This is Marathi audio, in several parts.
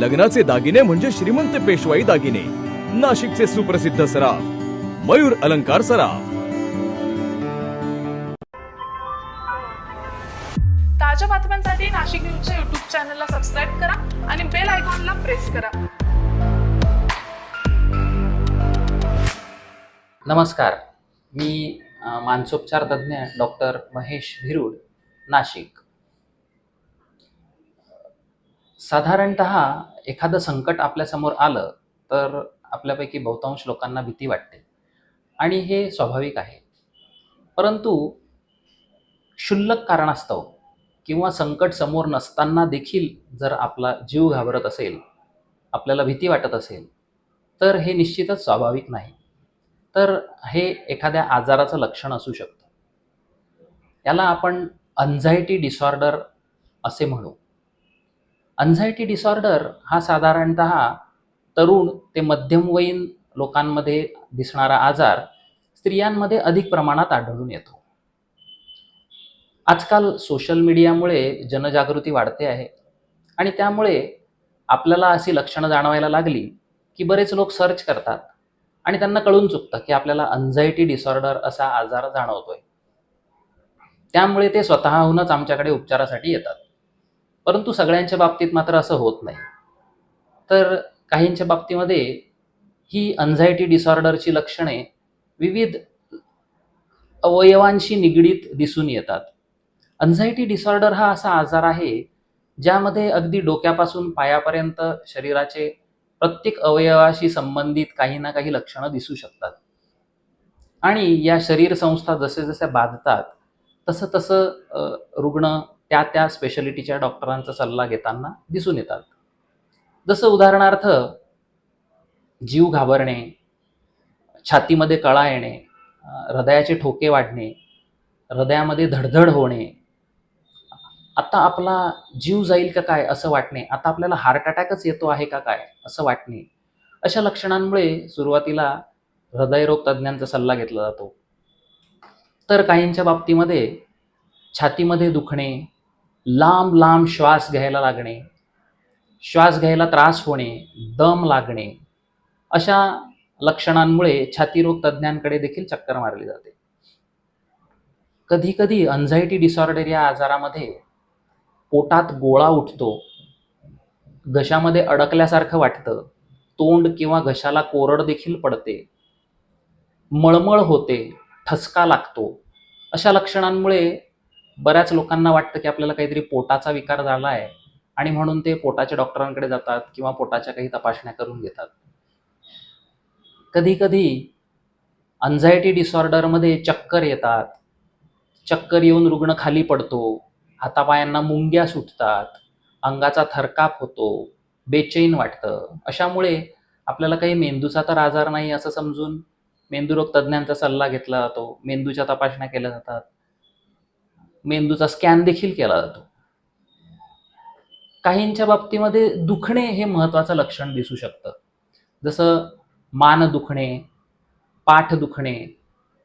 लग्नाचे दागिने म्हणजे श्रीमंत पेशवाई दागिने. नाशिकचे सुप्रसिद्ध सराफ मयूर अलंकार सराफ. ताज्या बातम्यांसाठी नाशिक न्यूजच्या युट्यूब चॅनलला सबस्क्राईब करा आणि बेल आयकॉनला प्रेस करा. नमस्कार. मी मानसोपचार तज्ज्ञ डॉक्टर महेश भिरूड नाशिक. साधारणत एखादं संकट आपल्यासमोर आलं तर आपल्यापैकी बहुतांश लोकांना भीती वाटते. आणि हे स्वाभाविक आहे. परंतु क्षुल्लक कारणास्तव किंवा संकट समोर नसताना देखील जर आपला जीव घाबरत असेल आपल्याला भीती वाटत असेल तर हे निश्चितच स्वाभाविक नाही. तर हे एखाद्या आजाराचं लक्षण असू शकतं. याला आपण अन्झायटी डिसऑर्डर असे म्हणू. अन्झायटी डिसऑर्डर हा साधारणत तरुण ते मध्यमवयीन लोकांमध्ये दिसणारा आजार स्त्रियांमध्ये अधिक प्रमाणात आढळून येतो. आजकाल सोशल मीडियामुळे जनजागृती वाढते आहे आणि त्यामुळे आपल्याला अशी लक्षणं जाणवायला लागली की बरेच लोक सर्च करतात आणि त्यांना कळून चुकतं की आपल्याला अन्झायटी डिसऑर्डर असा आजार जाणवतोय. त्यामुळे ते स्वतःहूनच आमच्याकडे उपचारासाठी येतात. परंतु सगळ्यांच्या बाबतीत मात्र असं होत नाही. तर काहींच्या बाबतीमध्ये ही अन्झायटी डिसऑर्डरची लक्षणे विविध अवयवांशी निगडीत दिसून येतात. अन्झायटी डिसऑर्डर हा असा आजार आहे ज्यामध्ये अगदी डोक्यापासून पायापर्यंत शरीराचे प्रत्येक अवयवाशी संबंधित काही ना काही लक्षणं दिसू शकतात. आणि या शरीर संस्था जसे जसे बाधतात तसं तसं रुग्ण त्या त्या स्पेशालिटीच्या डॉक्टरांचा सल्ला घेताना दिसून येतात. जसं उदाहरणार्थ जीव घाबरणे छातीमध्ये कळा येणे हृदयाचे ठोके वाढणे हृदयामध्ये धडधड होणे आता आपला जीव जाईल का काय असं वाटणे आता आपल्याला हार्ट अटॅकच येतो आहे का काय असं वाटणे अशा लक्षणांमुळे सुरुवातीला हृदयरोग तज्ज्ञांचा सल्ला घेतला जातो. तर काहींच्या बाबतीमध्ये छातीमध्ये दुखणे लांब लांब श्वास घ्यायला लागणे श्वास घ्यायला त्रास होणे दम लागणे अशा लक्षणांमुळे छातीरोग तज्ज्ञांकडे देखील चक्कर मारली जाते. कधी कधी अन्झायटी डिसऑर्डर या आजारामध्ये पोटात गोळा उठतो घशामध्ये अडकल्यासारखं वाटतं तोंड किंवा घशाला कोरड देखील पडते मळमळ होते ठसका लागतो अशा लक्षणांमुळे बऱ्याच लोकांना वाटतं की आपल्याला काहीतरी पोटाचा विकार झाला आहे आणि म्हणून ते पोटाच्या डॉक्टरांकडे जातात किंवा पोटाच्या काही तपासण्या करून घेतात. कधी कधी अन्झायटी डिसऑर्डरमध्ये चक्कर येतात. चक्कर येऊन रुग्ण खाली पडतो हातापायांना मुंग्या सुटतात अंगाचा थरकाप होतो बेचैन वाटतं. अशामुळे आपल्याला काही मेंदूचा तर आजार नाही असं समजून मेंदूरोग तज्ज्ञांचा सल्ला घेतला जातो मेंदूच्या तपासण्या केल्या जातात. मेंदूचा स्कॅन देखील केला जातो. काहींच्या बाबतीमध्ये दुखणे हे महत्वाचं लक्षण दिसू शकतं. जसं मान दुखणे पाठ दुखणे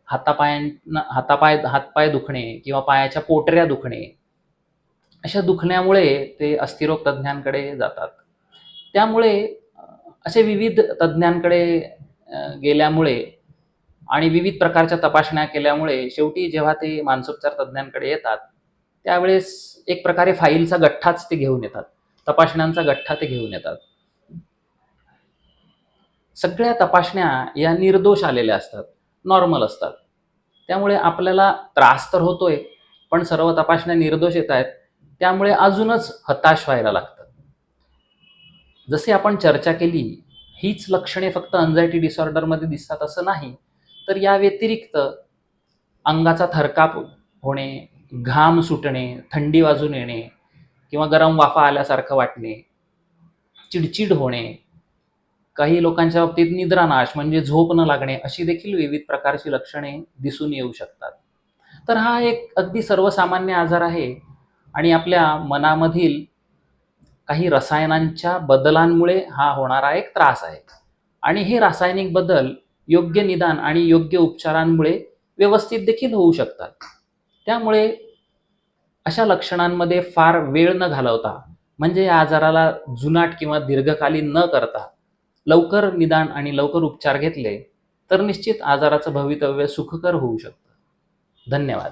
हातापायांना हातापाय हातपाय दुखणे किंवा पायाच्या पोटऱ्या दुखणे अशा दुखण्यामुळे ते अस्थिरोग तज्ज्ञांकडे जातात. त्यामुळे असे विविध तज्ज्ञांकडे गेल्यामुळे आणि विविध प्रकारच्या तपासण्या केल्यामुळे शेवटी जेव्हा ते मानसोपचार तज्ज्ञांकडे येतात त्यावेळेस एक प्रकारे फाईलचा गठ्ठाच ते घेऊन येतात. तपासण्यांचा गठ्ठा ते घेऊन येतात. सगळ्या तपासण्या या निर्दोष आलेल्या असतात नॉर्मल असतात. त्यामुळे आपल्याला त्रास तर होतोय पण सर्व तपासण्या निर्दोष येत आहेत त्यामुळे अजूनच हताश व्हायला लागतं. जसे आपण चर्चा केली हीच लक्षणे फक्त अन्झायटी डिसऑर्डरमध्ये दिसतात असं नाही तर या व्यतिरिक्त अंगाचा थरकाप होणे घाम सुटणे थंडी वाजून येणे किंवा गरम वाफा आल्यासारखं वाटणे चिडचिड होणे काही लोकांच्या बाबतीत निद्रानाश म्हणजे झोप न लागणे अशी देखील विविध प्रकारची लक्षणे दिसून येऊ शकतात. तर हा एक अगदी सर्वसामान्य आजार आहे आणि आपल्या मनामधील काही रसायनांच्या बदलांमुळे हा होणारा एक त्रास आहे. आणि हे रासायनिक बदल योग्य निदान आणि योग्य उपचारांमुळे व्यवस्थित देखील होऊ शकतात. त्यामुळे अशा लक्षणांमध्ये फार वेळ न घालवता म्हणजे या आजाराला जुनाट किंवा दीर्घकालीन न करता लवकर निदान आणि लवकर उपचार घेतले तर निश्चित आजाराचं भवितव्य सुखकर होऊ शकतं. धन्यवाद.